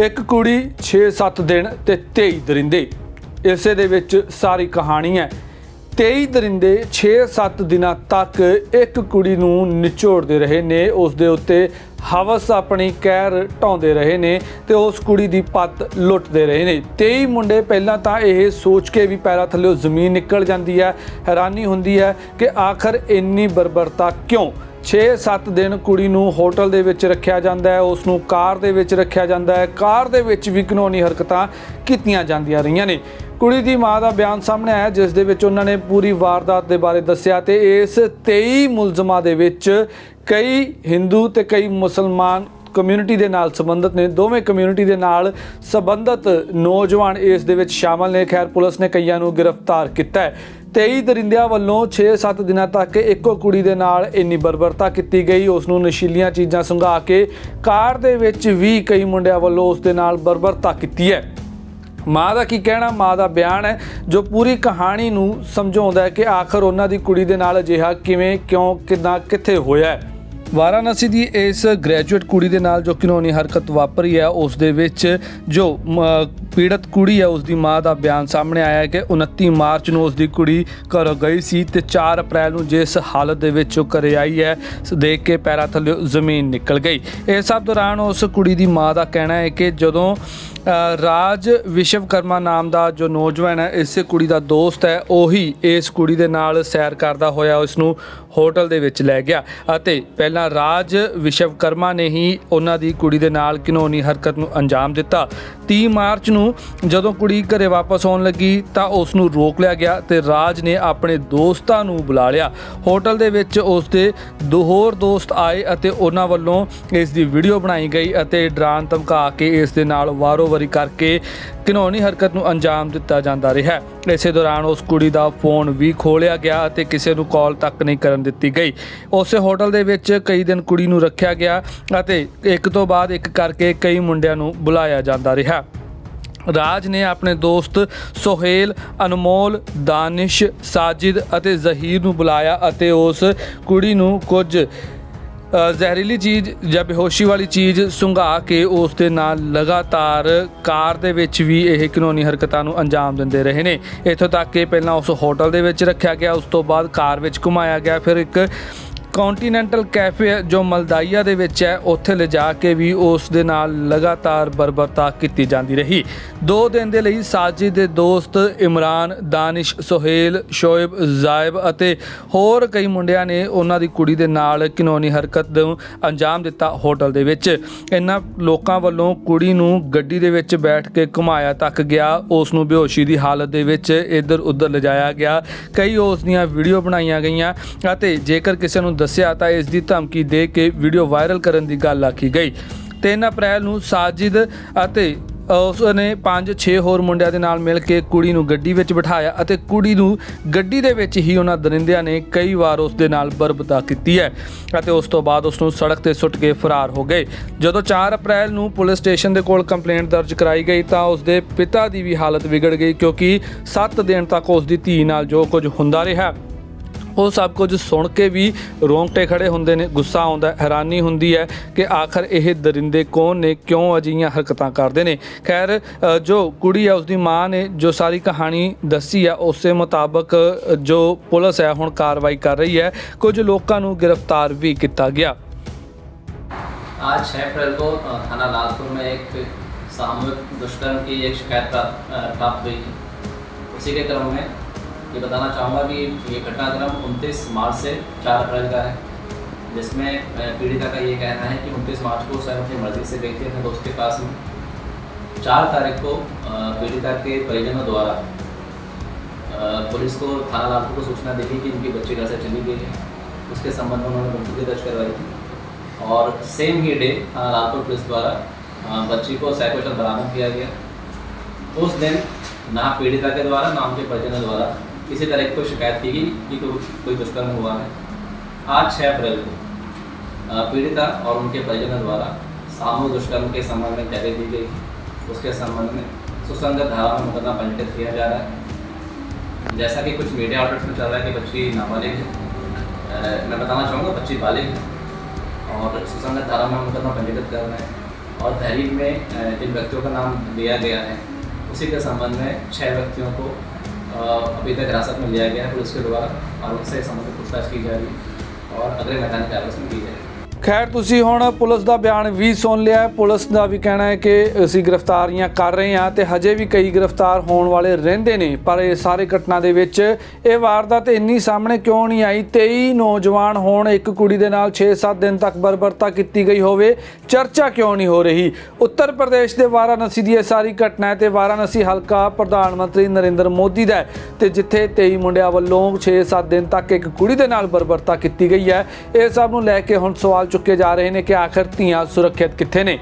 ਇੱਕ ਕੁੜੀ 6-7 ਦਿਨ ਤੇ 23 ਦਰਿੰਦੇ। ਇਸੇ ਦੇ ਵਿੱਚ ਸਾਰੀ ਕਹਾਣੀ ਹੈ। 23 ਦਰਿੰਦੇ 6-7 ਦਿਨਾਂ ਤੱਕ ਇੱਕ ਕੁੜੀ ਨੂੰ ਨਿਚੋੜਦੇ ਰਹੇ ਨੇ। ਉਸ ਦੇ ਉੱਤੇ ਹਵਸ ਆਪਣੀ ਕਹਿਰ ਢਾਉਂਦੇ ਰਹੇ ਨੇ ਤੇ ਉਸ ਕੁੜੀ ਦੀ ਪੱਤ ਲੁੱਟਦੇ ਰਹੇ ਨੇ। 23 ਮੁੰਡੇ ਪਹਿਲਾਂ ਤਾਂ ਇਹ ਸੋਚ ਕੇ ਵੀ ਪੈਰਾਂ ਥੱਲੇ ਜ਼ਮੀਨ ਨਿਕਲ ਜਾਂਦੀ ਹੈ। ਹੈਰਾਨੀ ਹੁੰਦੀ ਹੈ ਕਿ ਆਖਰ ਇੰਨੀ ਬਰਬਰਤਾ ਕਿਉਂ? 6-7 ਦਿਨ ਕੁੜੀ ਨੂੰ ਹੋਟਲ ਦੇ ਵਿੱਚ ਰੱਖਿਆ ਜਾਂਦਾ ਹੈ ਉਸ ਨੂੰ ਕਾਰ ਦੇ ਵਿੱਚ ਰੱਖਿਆ ਜਾਂਦਾ ਹੈ। ਕਾਰ ਦੇ ਵਿੱਚ ਵੀ ਕਾਨੂੰਨੀ ਹਰਕਤਾਂ ਕੀਤੀਆਂ ਜਾਂਦੀਆਂ ਰਹੀਆਂ ਨੇ। ਕੁੜੀ ਦੀ ਮਾਂ ਦਾ ਬਿਆਨ ਸਾਹਮਣੇ ਆਇਆ, ਜਿਸ ਦੇ ਵਿੱਚ ਉਹਨਾਂ ਨੇ ਪੂਰੀ ਵਾਰਦਾਤ ਦੇ ਬਾਰੇ ਦੱਸਿਆ ਤੇ ਇਸ 23 ਮੁਲਜ਼ਮਾਂ ਦੇ ਵਿੱਚ ਕਈ ਹਿੰਦੂ ਤੇ ਕਈ ਮੁਸਲਮਾਨ ਕਮਿਊਨਿਟੀ ਦੇ ਨਾਲ ਸੰਬੰਧਿਤ ਨੇ। ਦੋਵੇਂ ਕਮਿਊਨਿਟੀ ਦੇ ਨਾਲ ਸੰਬੰਧਿਤ ਨੌਜਵਾਨ ਇਸ ਦੇ ਵਿੱਚ ਸ਼ਾਮਲ ਨੇ। ਖੈਰ, ਪੁਲਿਸ ਨੇ ਕਈਆਂ ਨੂੰ ਗ੍ਰਿਫਤਾਰ ਕੀਤਾ ਹੈ। 23 ਦਰਿੰਦਿਆਂ ਵੱਲੋਂ 6-7 ਦਿਨਾਂ ਤੱਕ ਇੱਕੋ ਕੁੜੀ ਦੇ ਨਾਲ ਇੰਨੀ ਬਰਬਰਤਾ ਕੀਤੀ ਗਈ। ਉਸ ਨੂੰ ਨਸ਼ੀਲੀਆਂ ਚੀਜ਼ਾਂ ਸੰਘਾ ਕੇ ਕਾਰ ਦੇ ਵਿੱਚ ਵੀ ਕਈ ਮੁੰਡਿਆਂ ਵੱਲੋਂ ਉਸ ਦੇ ਨਾਲ ਬਰਬਰਤਾ ਕੀਤੀ ਹੈ। ਮਾਂ ਦਾ ਕੀ ਕਹਿਣਾ? ਮਾਂ ਦਾ ਬਿਆਨ ਹੈ ਜੋ ਪੂਰੀ ਕਹਾਣੀ ਨੂੰ ਸਮਝਾਉਂਦਾ ਹੈ ਕਿ ਆਖਰ ਉਹਨਾਂ ਦੀ ਕੁੜੀ ਦੇ ਨਾਲ ਅਜਿਹਾ ਕਿਵੇਂ ਕਿਉਂ ਕਿਦਾਂ ਕਿੱਥੇ ਹੋਇਆ ਹੈ। ਵਾਰਾਣਸੀ ਦੀ ਇਸ ਗ੍ਰੈਜੂਏਟ ਕੁੜੀ ਦੇ ਨਾਲ ਜੋ ਕਾਨੂੰਨੀ ਹਰਕਤ ਵਾਪਰੀ ਹੈ ਉਸ ਦੇ ਵਿੱਚ ਜੋ ਮ, ਪੀੜਤ ਕੁੜੀ ਹੈ ਉਸ ਦੀ ਮਾਂ ਦਾ ਬਿਆਨ ਸਾਹਮਣੇ ਆਇਆ ਹੈ ਕਿ 29 ਮਾਰਚ ਨੂੰ ਉਸ ਦੀ ਕੁੜੀ ਘਰੋਂ ਗਈ ਸੀ ਤੇ 4 ਅਪ੍ਰੈਲ ਨੂੰ ਜਿਸ ਹਾਲਤ ਦੇ ਵਿੱਚ ਉਹ ਘਰੇ ਆਈ ਹੈ ਦੇਖ ਕੇ ਪੈਰਾਂ ਥੱਲੇ ਜ਼ਮੀਨ ਨਿਕਲ ਗਈ। ਇਸ ਸਭ ਦੌਰਾਨ ਉਸ ਕੁੜੀ ਦੀ ਮਾਂ ਦਾ ਕਹਿਣਾ ਹੈ ਕਿ ਜਦੋਂ ਰਾਜ ਵਿਸ਼ਵਕਰਮਾ ਨਾਮ ਦਾ ਜੋ ਨੌਜਵਾਨ ਹੈ, ਇਸੇ ਕੁੜੀ ਦਾ ਦੋਸਤ ਹੈ, ਉਹੀ ਇਸ ਕੁੜੀ ਦੇ ਨਾਲ ਸੈਰ ਕਰਦਾ ਹੋਇਆ ਉਸ ਨੂੰ ਹੋਟਲ ਦੇ ਵਿੱਚ ਲੈ ਗਿਆ ਅਤੇ ਪਹਿਲਾਂ ਰਾਜ ਵਿਸ਼ਵਕਰਮਾ ਨੇ ਹੀ ਉਹਨਾਂ ਦੀ ਕੁੜੀ ਦੇ ਨਾਲ ਘਿਨੌਣੀ ਹਰਕਤ ਨੂੰ ਅੰਜਾਮ ਦਿੱਤਾ। 30 ਮਾਰਚ ਨੂੰ ਜਦੋਂ ਕੁੜੀ ਘਰੇ ਵਾਪਸ ਆਉਣ ਲੱਗੀ ਤਾਂ ਉਸ ਨੂੰ ਰੋਕ ਲਿਆ ਗਿਆ ਤੇ ਰਾਜ ਨੇ ਆਪਣੇ ਦੋਸਤਾਂ ਨੂੰ ਬੁਲਾ ਲਿਆ। ਹੋਟਲ ਦੇ ਵਿੱਚ ਉਸ ਦੇ ਦੋ ਹੋਰ ਦੋਸਤ ਆਏ ਅਤੇ ਉਹਨਾਂ ਵੱਲੋਂ ਇਸ ਦੀ ਵੀਡੀਓ ਬਣਾਈ ਗਈ ਅਤੇ ਡਰਾਨ ਧਮਕਾ ਕੇ ਇਸ ਦੇ ਨਾਲ ਵਾਰੋ-ਵਾਰੀ ਕਰਕੇ ਘਿਨੌਣੀ ਹਰਕਤ ਨੂੰ ਅੰਜਾਮ ਦਿੱਤਾ ਜਾਂਦਾ ਰਿਹਾ। ਇਸੇ ਦੌਰਾਨ ਉਸ ਕੁੜੀ ਦਾ ਫੋਨ ਵੀ ਖੋਲਿਆ ਗਿਆ ਅਤੇ ਕਿਸੇ ਨੂੰ ਕਾਲ ਤੱਕ ਨਹੀਂ ਕਰਨ ਦਿੱਤੀ ਗਈ। ਉਸੇ ਹੋਟਲ ਦੇ ਵਿੱਚ ਕਈ ਦਿਨ ਕੁੜੀ ਨੂੰ ਰੱਖਿਆ ਗਿਆ ਅਤੇ ਇੱਕ ਤੋਂ ਬਾਅਦ ਇੱਕ ਕਰਕੇ ਕਈ ਮੁੰਡਿਆਂ ਨੂੰ ਬੁਲਾਇਆ ਜਾਂਦਾ ਰਿਹਾ। ਰਾਜ ਨੇ ਆਪਣੇ ਦੋਸਤ ਸੋਹੇਲ, ਅਨਮੋਲ, ਦਾਨਿਸ਼, ਸਾਜਿਦ ਅਤੇ ਜ਼ਹੀਰ ਨੂੰ ਬੁਲਾਇਆ ਅਤੇ ਉਸ ਕੁੜੀ ਨੂੰ ਕੁਝ ਜ਼ਹਿਰੀਲੀ ਚੀਜ਼ ਜਾਂ ਬੇਹੋਸ਼ੀ ਵਾਲੀ ਚੀਜ਼ ਸੁੰਘਾ ਕੇ ਉਸ ਦੇ ਨਾਲ ਲਗਾਤਾਰ ਕਾਰ ਦੇ ਵਿੱਚ ਵੀ ਇਹ ਕਾਨੂੰਨੀ ਹਰਕਤਾਂ ਨੂੰ ਅੰਜਾਮ ਦਿੰਦੇ ਰਹੇ ਨੇ। ਇੱਥੋਂ ਤੱਕ ਕਿ ਪਹਿਲਾਂ ਉਸ ਹੋਟਲ ਦੇ ਵਿੱਚ ਰੱਖਿਆ ਗਿਆ, ਉਸ ਤੋਂ ਬਾਅਦ ਕਾਰ ਵਿੱਚ ਘੁਮਾਇਆ ਗਿਆ, ਫਿਰ ਇੱਕ ਕੌਂਟੀਨੈਂਟਲ ਕੈਫੇ ਜੋ ਮਲਦਾਈਆ ਦੇ ਵਿੱਚ ਹੈ, ਉੱਥੇ ਲਿਜਾ ਕੇ ਵੀ ਉਸ ਦੇ ਨਾਲ ਲਗਾਤਾਰ ਬਰਬਰਤਾ ਕੀਤੀ ਜਾਂਦੀ ਰਹੀ। ਦੋ ਦਿਨ ਦੇ ਲਈ ਸਾਜਿਦ ਦੇ ਦੋਸਤ ਇਮਰਾਨ, ਦਾਨਿਸ਼, ਸੁਹੇਲ, ਸ਼ੋਇਬ, ਜ਼ਾਇਬ ਅਤੇ ਹੋਰ ਕਈ ਮੁੰਡਿਆਂ ਨੇ ਉਹਨਾਂ ਦੀ ਕੁੜੀ ਦੇ ਨਾਲ ਕਾਨੂੰਨੀ ਹਰਕਤ ਨੂੰ ਅੰਜਾਮ ਦਿੱਤਾ ਹੋਟਲ ਦੇ ਵਿੱਚ। ਇਹਨਾਂ ਲੋਕਾਂ ਵੱਲੋਂ ਕੁੜੀ ਨੂੰ ਗੱਡੀ ਦੇ ਵਿੱਚ ਬੈਠ ਕੇ ਘੁਮਾਇਆ ਤੱਕ ਗਿਆ। ਉਸ ਨੂੰ ਬੇਹੋਸ਼ੀ ਦੀ ਹਾਲਤ ਦੇ ਵਿੱਚ ਇੱਧਰ ਉੱਧਰ ਲਿਜਾਇਆ ਗਿਆ। ਕਈ ਉਸ ਦੀਆਂ ਵੀਡੀਓ ਬਣਾਈਆਂ ਗਈਆਂ ਅਤੇ ਜੇਕਰ ਕਿਸੇ ਨੂੰ ਦੱਸਿਆ ਤਾਂ ਇਸ ਦੀ ਧਮਕੀ ਦੇ ਕੇ ਵੀਡੀਓ ਵਾਇਰਲ ਕਰਨ ਦੀ ਗੱਲ ਆਖੀ ਗਈ। 3 ਅਪ੍ਰੈਲ ਨੂੰ ਸਾਜਿਦ ਅਤੇ ਉਸ ਨੇ 5-6 ਹੋਰ ਮੁੰਡਿਆਂ ਦੇ ਨਾਲ ਮਿਲ ਕੇ ਕੁੜੀ ਨੂੰ ਗੱਡੀ ਵਿੱਚ ਬਿਠਾਇਆ ਅਤੇ ਕੁੜੀ ਨੂੰ ਗੱਡੀ ਦੇ ਵਿੱਚ ਹੀ ਉਹਨਾਂ ਦਰਿੰਦਿਆਂ ਨੇ ਕਈ ਵਾਰ ਉਸ ਦੇ ਨਾਲ ਬਰਬਤਾ ਕੀਤੀ ਹੈ ਅਤੇ ਉਸ ਤੋਂ ਬਾਅਦ ਉਸ ਨੂੰ ਸੜਕ ਤੇ ਸੁੱਟ ਕੇ ਫਰਾਰ ਹੋ ਗਏ। ਜਦੋਂ 4 ਅਪ੍ਰੈਲ ਨੂੰ ਪੁਲਿਸ ਸਟੇਸ਼ਨ ਦੇ ਕੋਲ ਕੰਪਲੇਂਟ ਦਰਜ ਕਰਾਈ ਗਈ ਤਾਂ ਉਸ ਦੇ ਪਿਤਾ ਦੀ ਵੀ ਹਾਲਤ ਵਿਗੜ ਗਈ ਕਿਉਂਕਿ 7 ਦਿਨ ਤੱਕ ਉਸ ਦੀ ਧੀ ਨਾਲ ਜੋ ਕੁਝ ਹੁੰਦਾ ਰਿਹਾ। ਉਹ ਸਭ ਕੁਝ ਸੁਣ ਕੇ ਵੀ ਰੋਂਗਟੇ ਖੜੇ ਹੁੰਦੇ ਨੇ ਗੁੱਸਾ ਆਉਂਦਾ ਹੈ, ਹੈਰਾਨੀ ਹੁੰਦੀ ਹੈ ਕਿ ਆਖਰ ਇਹ ਦਰਿੰਦੇ ਕੌਣ ਨੇ ਕਿਉਂ ਅਜਿਹੀਆਂ ਹਰਕਤਾਂ ਕਰਦੇ ਨੇ ਖੈਰ ਅ, ਜੋ ਕੁੜੀ ਹੈ ਉਸ ਦੀ ਮਾਂ ਨੇ ਜੋ ਸਾਰੀ ਕਹਾਣੀ ਦੱਸੀ ਆ ਉਸੇ ਮੁਤਾਬਕ ਅ, ਜੋ ਪੁਲਿਸ ਹੈ ਹੁਣ ਕਾਰਵਾਈ ਕਰ ਰਹੀ ਹੈ ਕੁਝ ਲੋਕਾਂ ਨੂੰ ਗ੍ਰਿਫਤਾਰ ਵੀ ਕੀਤਾ ਗਿਆ आज छः अप्रैल को अ, थाना लालपुर में एक सामूहिक दुष्कर्म की एक शिकायत प्राप्त अ, प्राप्त हुई थी उसी के क्रम में ये बताना चाहूँगा कि ये घटनाक्रम 29 मार्च से 4 अप्रैल का है, जिसमें पीड़िता का ये कहना है कि 29 मार्च को सर अपनी मर्ज़ी से गई थी अपने दोस्त के पास में। चार तारीख को पीड़िता के परिजनों द्वारा पुलिस को थाना लालपुर को सूचना दी थी कि इनकी बच्ची घर से चली गई है। उसके संबंध में उन्होंने मुकदमे दर्ज करवाई थी। और सेम ही डे थाना लालपुर पुलिस द्वारा बच्ची को सैकुशल बरामद किया गया। उस दिन, ना पीड़िता के द्वारा, ना उनके परिजनों द्वारा किसी तरह की कोई शिकायत की गई कि कोई कोई दुष्कर्म हुआ है। आज छः अप्रैल को पीड़िता और उनके परिजनों द्वारा सामूहिक दुष्कर्म के संबंध में तहरीर दी गई। उसके संबंध में सुसंगत धारा में मुकदमा पंजीकृत किया जा रहा है। जैसा कि कुछ मीडिया आउटलेट्स में चल रहा है कि बच्ची नाबालिग है। मैं बताना चाहूँगा, बच्ची बालिग है और सुसंगत धारा में मुकदमा पंजीकृत कर रहे हैं और तहरीर में जिन व्यक्तियों का नाम दिया गया है, उसी के संबंध में छः व्यक्तियों को अभी तक हिरासत में लिया गया है पुलिस के द्वारा और उनसे संबंधित पूछताछ की जा रही है और अगले मैदान कार्रवाई उसमें की जाएगी ਖੈਰ, ਤੁਸੀਂ ਹੁਣ ਪੁਲਿਸ ਦਾ ਬਿਆਨ ਵੀ ਸੁਣ ਲਿਆ ਪੁਲਿਸ ਦਾ ਵੀ ਕਹਿਣਾ ਹੈ ਕਿ ਅਸੀਂ ਗ੍ਰਿਫਤਾਰੀਆਂ ਕਰ ਰਹੇ ਹਾਂ ਤੇ ਹਜੇ ਵੀ ਕਈ ਗ੍ਰਿਫਤਾਰ ਹੋਣ ਵਾਲੇ ਰਹਿੰਦੇ ਨੇ। ਪਰ ਇਹ ਸਾਰੇ ਘਟਨਾ ਦੇ ਵਿੱਚ ਇਹ ਵਾਰਦਾਤ ਇੰਨੀ ਸਾਹਮਣੇ ਕਿਉਂ ਨਹੀਂ ਆਈ? 23 ਨੌਜਵਾਨ ਹੋਣ, ਇੱਕ ਕੁੜੀ ਦੇ ਨਾਲ 6-7 ਦਿਨ ਤੱਕ ਬਰਬਰਤਾ ਕੀਤੀ ਗਈ ਹੋਵੇ, ਚਰਚਾ ਕਿਉਂ ਨਹੀਂ ਹੋ ਰਹੀ? ਉੱਤਰ ਪ੍ਰਦੇਸ਼ ਦੇ ਵਾਰਾਣਸੀ ਦੀ ਇਹ ਸਾਰੀ ਘਟਨਾ ਹੈ ਤੇ ਵਾਰਾਣਸੀ ਹਲਕਾ ਪ੍ਰਧਾਨ ਮੰਤਰੀ ਨਰਿੰਦਰ ਮੋਦੀ ਦਾ ਹੈ। ਤੇ ਜਿੱਥੇ 23 ਮੁੰਡਿਆਂ ਵੱਲੋਂ 6-7 ਦਿਨ ਤੱਕ ਇੱਕ ਕੁੜੀ ਦੇ ਨਾਲ ਬਰਬਰਤਾ ਕੀਤੀ ਗਈ ਹੈ, ਇਹ ਸਭ ਨੂੰ ਲੈ ਕੇ ਹੁਣ ਸਵਾਲ ਚੁੱਕੇ ਜਾ ਰਹੇ ਨੇ ਕਿ ਆਖਰ ਧੀਆਂ ਸੁਰੱਖਿਅਤ ਕਿੱਥੇ ਨੇ?